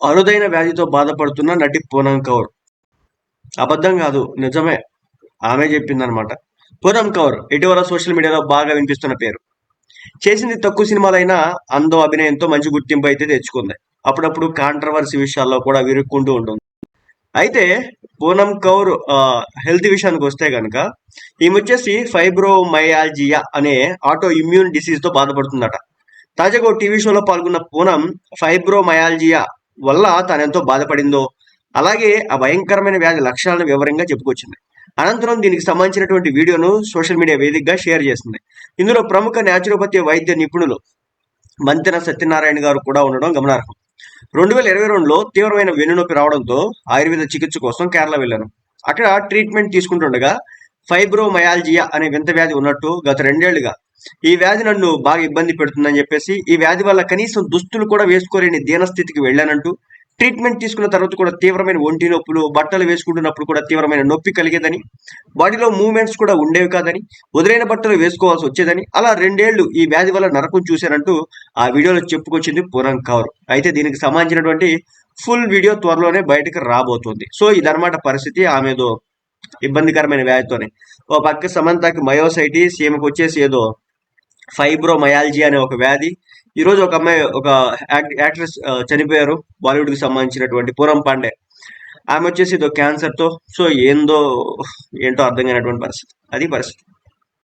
అరుదైన వ్యాధితో బాధపడుతున్న నటి పూనం కౌర్. అబద్ధం కాదు నిజమే. ఆమె చెప్పిందనమాట పూనం కౌర్ ఇటీవల సోషల్ మీడియాలో బాగా వినిపిస్తున్న పేరు. చేసింది తక్కువ సినిమాలైనా అందం అభినయంతో మంచి గుర్తింపు అయితే తెచ్చుకుంది. అప్పుడప్పుడు కాంట్రవర్సీ విషయాల్లో కూడా విరుక్కుంటూ ఉంటుంది. అయితే పూనం కౌర్ హెల్త్ విషయానికి వస్తే కనుక ఈమె వచ్చేసి ఫైబ్రోమయాల్జియా అనే ఆటో ఇమ్యూన్ డిసీజ్తో బాధపడుతుందట. తాజాగా ఓ టీవీ షోలో పాల్గొన్న పూనం ఫైబ్రోమయాల్జియా వల్ల తానెంతో బాధపడిందో అలాగే ఆ భయంకరమైన వ్యాధి లక్షణాలను వివరంగా చెప్పుకొచ్చింది. అనంతరం దీనికి సంబంధించినటువంటి వీడియోను సోషల్ మీడియా వేదికగా షేర్ చేసింది. ఇందులో ప్రముఖ న్యాచురోపతి వైద్య నిపుణులు మంతెన సత్యనారాయణ గారు కూడా ఉండడం గమనార్హం. రెండు వేల ఇరవై రెండులో తీవ్రమైన వెన్నునొప్పి రావడంతో ఆయుర్వేద చికిత్స కోసం కేరళ వెళ్ళాను. అక్కడ ట్రీట్మెంట్ తీసుకుంటుండగా ఫైబ్రోమయాలజియా అనే వింత వ్యాధి ఉన్నట్టు గత రెండేళ్ళుగా ఈ వ్యాధి నన్ను బాగా ఇబ్బంది పెడుతుందని చెప్పేసి ఈ వ్యాధి వల్ల కనీసం దుస్తులు కూడా వేసుకోలేని దీనస్థితికి వెళ్ళానంటూ ట్రీట్మెంట్ తీసుకున్న తర్వాత కూడా తీవ్రమైన ఒంటి నొప్పులు బట్టలు వేసుకుంటున్నప్పుడు కూడా తీవ్రమైన నొప్పి కలిగేదని బాడీలో మూవ్మెంట్స్ కూడా ఉండేవి కాదని వదిలైన బట్టలు వేసుకోవాల్సి వచ్చేదని అలా రెండేళ్ళు ఈ వ్యాధి వల్ల నరకం చూశానంటూ ఆ వీడియోలో చెప్పుకొచ్చింది పూరం కౌర్. అయితే దీనికి సంబంధించినటువంటి ఫుల్ వీడియో త్వరలోనే బయటకు రాబోతుంది. సో ఇదన్నమాట పరిస్థితి. ఆమెదో ఇబ్బందికరమైన వ్యాధితోనే. ఓ పక్క సమంతకి మయోసైటిస్ ఈమెకు వచ్చేసి ఏదో ఫైబ్రోమయాలజీ అనే ఒక వ్యాధి. ఈ రోజు ఒక అమ్మాయి ఒక యాక్ట్రెస్ చనిపోయారు బాలీవుడ్కి సంబంధించినటువంటి పూరం పాండే. ఆమె వచ్చేసి ఇదో క్యాన్సర్తో సో ఏందో ఏంటో అర్థం కానటువంటి పరిస్థితి. అది పరిస్థితి.